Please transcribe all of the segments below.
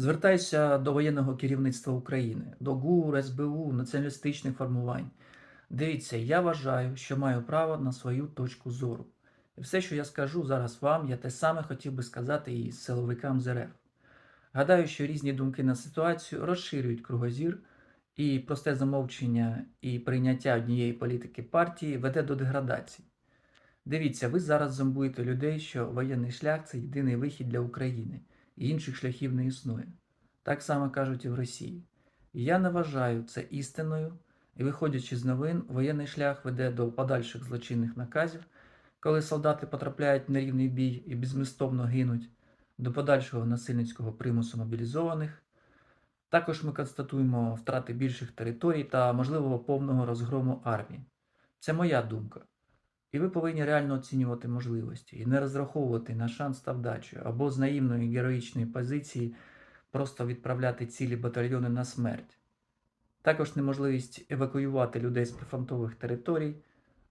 Звертаюся до воєнного керівництва України, до ГУР, СБУ, націоналістичних формувань. Дивіться, я вважаю, що маю право на свою точку зору. І все, що я скажу зараз вам, я те саме хотів би сказати і силовикам з РФ. Гадаю, що різні думки на ситуацію розширюють кругозір, і просте замовчення і прийняття однієї політики партії веде до деградації. Дивіться, ви зараз зомбуєте людей, що воєнний шлях це єдиний вихід для України, інших шляхів не існує. Так само кажуть і в Росії. Я не вважаю це істиною, і виходячи з новин, воєнний шлях веде до подальших злочинних наказів, коли солдати потрапляють в нерівний бій і безмістовно гинуть, до подальшого насильницького примусу мобілізованих. Також ми констатуємо втрати більших територій та можливого повного розгрому армії. Це моя думка. І ви повинні реально оцінювати можливості і не розраховувати на шанс та вдачу, або з наївної героїчної позиції просто відправляти цілі батальйони на смерть. Також неможливість евакуювати людей з прифронтових територій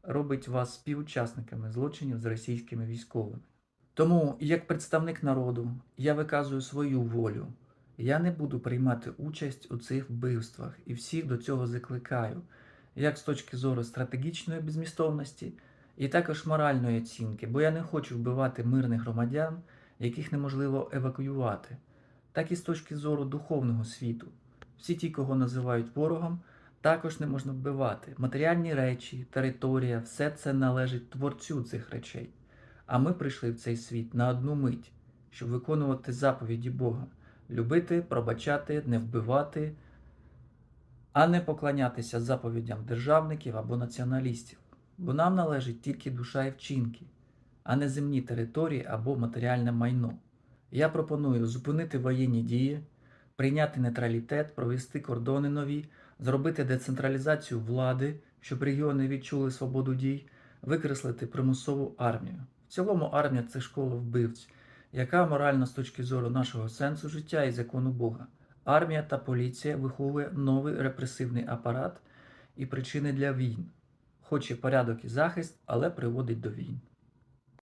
робить вас співучасниками злочинів з російськими військовими. Тому, як представник народу, я виказую свою волю. Я не буду приймати участь у цих вбивствах і всіх до цього закликаю, як з точки зору стратегічної безмістовності, і також моральної оцінки, бо я не хочу вбивати мирних громадян, яких неможливо евакуювати, так і з точки зору духовного світу. Всі ті, кого називають ворогом, також не можна вбивати. Матеріальні речі, територія, все це належить творцю цих речей. А ми прийшли в цей світ на одну мить, щоб виконувати заповіді Бога любити, пробачати, не вбивати, а не поклонятися заповідям державників або націоналістів. Бо нам належить тільки душа і вчинки, а не земні території або матеріальне майно. Я пропоную зупинити воєнні дії, прийняти нейтралітет, провести кордони нові, зробити децентралізацію влади, щоб регіони відчули свободу дій, викреслити примусову армію. В цілому армія це школа вбивць, яка морально з точки зору нашого сенсу життя і закону Бога. Армія та поліція виховує новий репресивний апарат і причини для війн. Хоче порядок і захист, але приводить до війн.